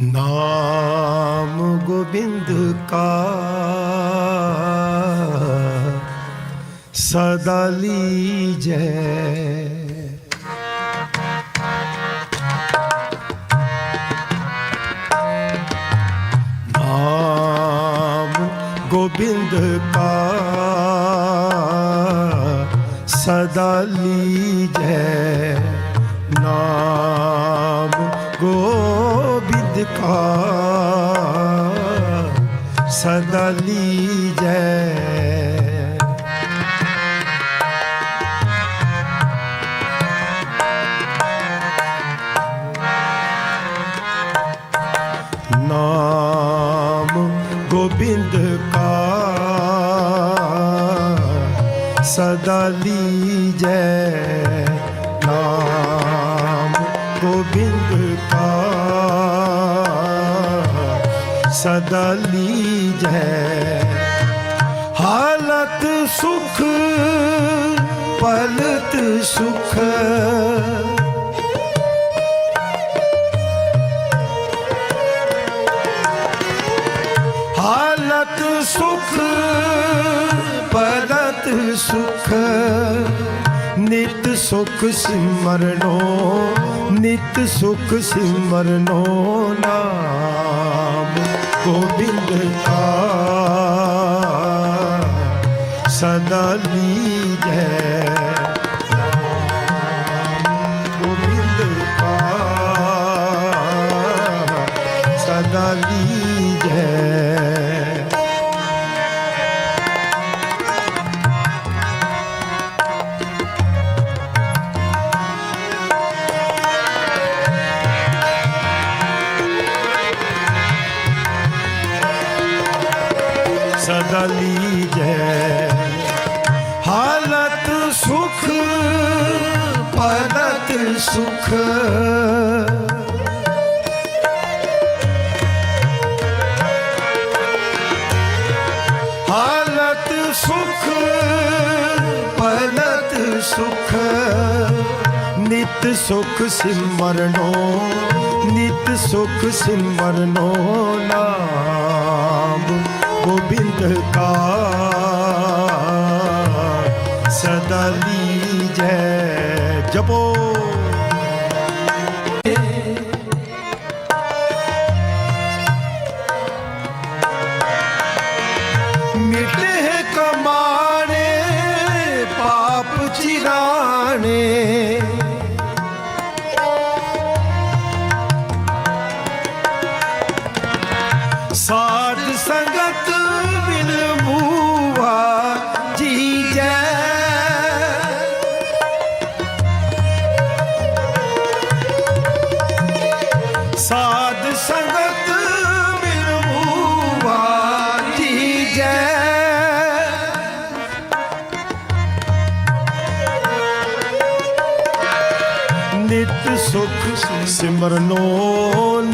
ਨਾਮ ਗੋਬਿੰਦ ਕਾ ਸਦਾ ਲੀਜੈ। ਨਾਮ ਗੋਬਿੰਦ ਕਾ ਸਦਾ ਲੀਜੈ। ਨਾਮ ਕਾ ਸਦਾ ਲੀਜੈ। ਨਾਮ ਗੋਬਿੰਦ ਕਾ ਸਦਾ ਲੀਜੈ ਸਦਾ ਲੀਜੈ ਹਾਲਤ ਸੁਖ, ਪਲਤ ਸੁਖ। ਹਾਲਤ ਸੁਖ ਪਰਤ ਸੁਖ। ਨਿਤ ਸੁਖ ਸਿਮਰਨੋ, ਨਿਤ ਸੁਖ ਸਿਮਰਨੋ ਨਾਮ। ਗੋਬਿੰਦ ਕਾ ਸਦਾ ਲੀਜੈ ਗੋਬਿੰਦ ਕਾ ਸਦਾ ਲੀਜੈ ਸਦਾ ਲੀਜੈ ਹਾਲਤ ਸੁਖ, ਪਰਤ ਸੁਖ। ਹਾਲਤ ਸੁਖ, ਪਰਤ ਸੁਖ। ਨਿਤ ਸੁਖ ਸਿਮਰਨੋ, ਨਿਤ ਸੁਖ ਸਿਮਰਨੋ ਨਾ ਸਦਾ ਲੀਜੈ ਨਿਤ ਸੁਖ ਸਿਮਰਨੋ,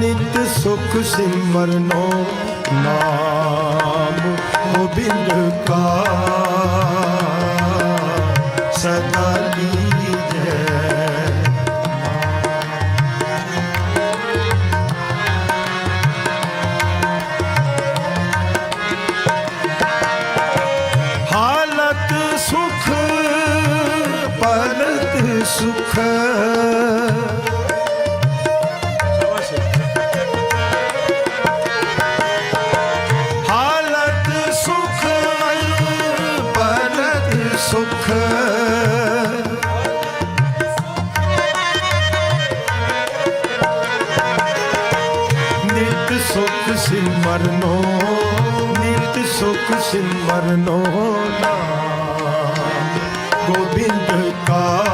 ਨਿਤ ਸੁਖ ਸਿਮਰਨੋ, ਨਾਮ ਗੋਬਿੰਦ ਕਾ। ਸਦਾ ਲੀਜੈ। ਹਾਲਤ ਸੁਖ ਪਲਤ ਸੁਖ। ਸੁਖ। ਨਿਤ ਸੁਖ ਸਿਮਰਨੋ ਨਿਤ ਸੁਖ ਸਿਮਰਨੋ ਨਾਮ। ਗੋਬਿੰਦ ਕਾ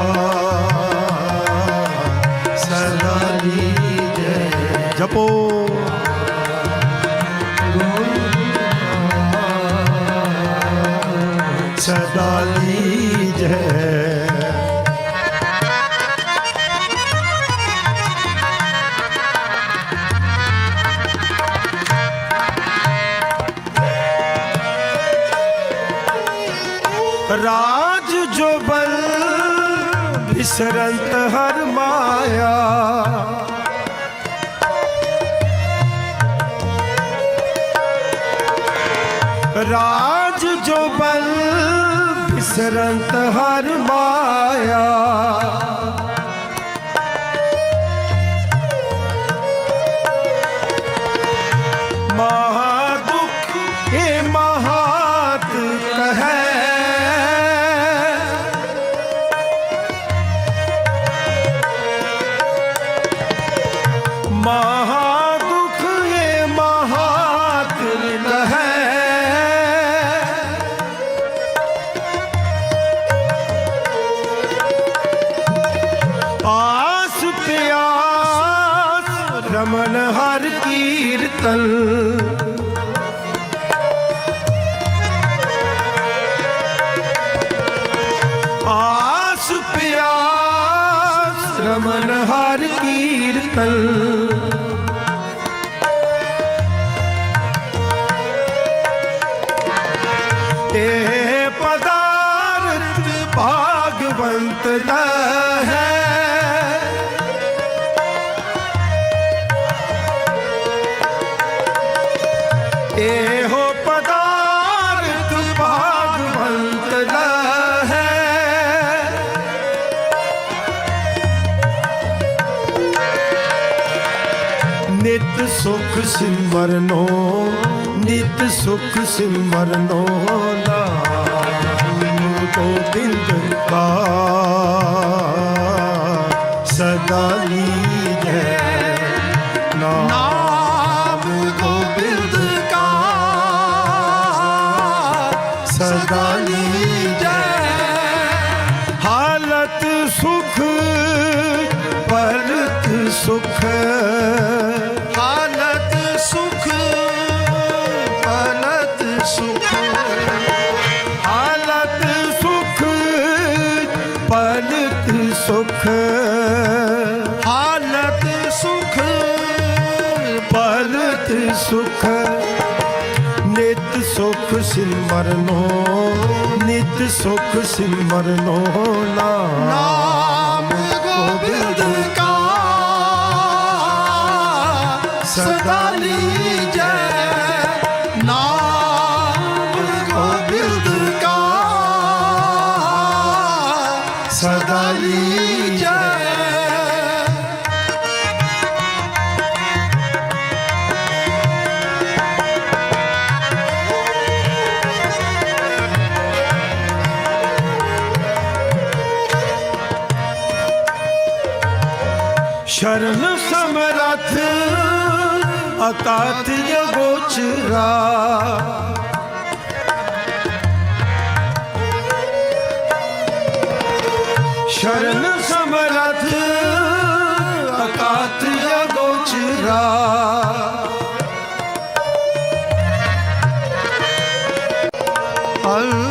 ਸਦਾ ਲੀਜੈ। ਜਪੋ। ਸਦਾ राज जो बल विसरत हर माया राज जो बल विसरत हर माया ਕੀਰਤਨ ਇਹ ਪਦਾਰਥ ਭਾਗਵੰਤ ਦਾ ਹੈ। ਸੁਖ ਸਿਮਰਨੋ, ਨਿਤ ਸੁਖ ਸਿਮਰਨੋ ਨਾਮ ਗੋਬਿੰਦ ਕਾ ਸਦਾ ਲੀਜੈ ਨਾਮ ਗੋਬਿੰਦ ਕਾ ਸਦਾ ਲੀਜੈ ਹਾਲਤ ਸੁਖ, ਪਰਤ ਸੁਖ ਪਰਤ ਸੁਖ, ਨਿਤ ਸੁਖ ਸਿਮਰਨੋ ਨਿਤ ਸੁਖ ਸਿਮਰਨੋ ਨਾਮ ਗੋਬਿੰਦ ਕਾ, ਸਦਾ ਲੀਜੈ। ਨਾਮ ਗੋਬਿੰਦ ਕਾ, ਸਦਾ ਲੀਜੈ। ਸ਼ਰਨ ਸਮਰਥ ਅਕਾਤ ਗੋਚਰਾ ਸ਼ਰਨ ਸਮਰਥ ਅਕਾਤ ਗੋਚਰਾ ਅੰਤਰ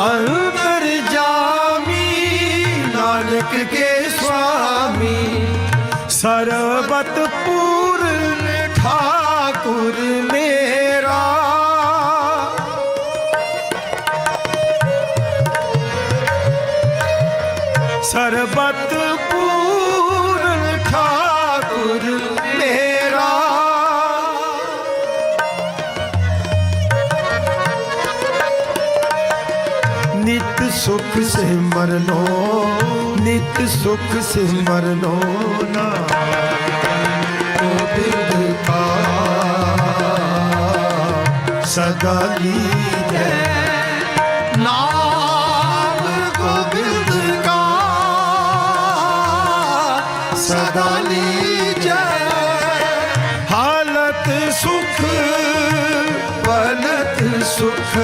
ਅੰਤਰ ਜਾਮੀ ਨਾਨਕ ਕੇ ਸੁਆਮੀ। ਸਰਬਤ ਪੂਰਨ ਠਾਕੁਰ ਮੇਰਾ। ਸਰਬਤ ਸਿਮਰਨੋ ਨਿਤ ਸੁਖ ਸਿਮਰਨੋ ਨਾ। ਗੋਬਿੰਦ ਕਾ ਸਦਾ ਲੀਜੈ। ਨਾਮ ਗੋਬਿੰਦ ਕਾ ਸਦਾ ਲੀਜੈ। ਹਾਲਤ ਸੁਖ ਪਲਤ ਸੁਖ।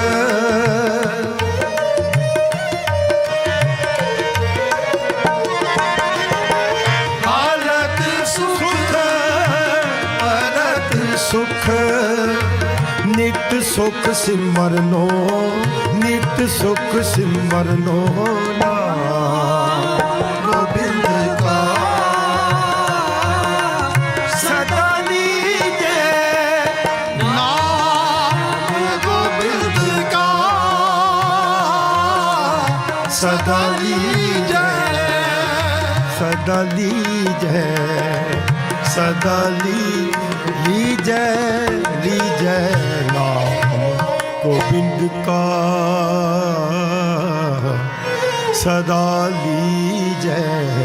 ਸੁਖ ਸਿਮਰਨੋ, ਨਿਤ ਸੁਖ ਸਿਮਰਨੋ ਨਾਮ ਗੋਬਿੰਦ ਕਾ। ਸਦਾ ਲੀਜੈ ਗੋਬਿੰਦ ਕਾ। ਸਦਾ ਲੀਜੈ ਸਦਾ ਲੀਜੈ, ਸਦਾ ਗੋਬਿੰਦ ਕਾ ਸਦਾ ਲੀਜੈ।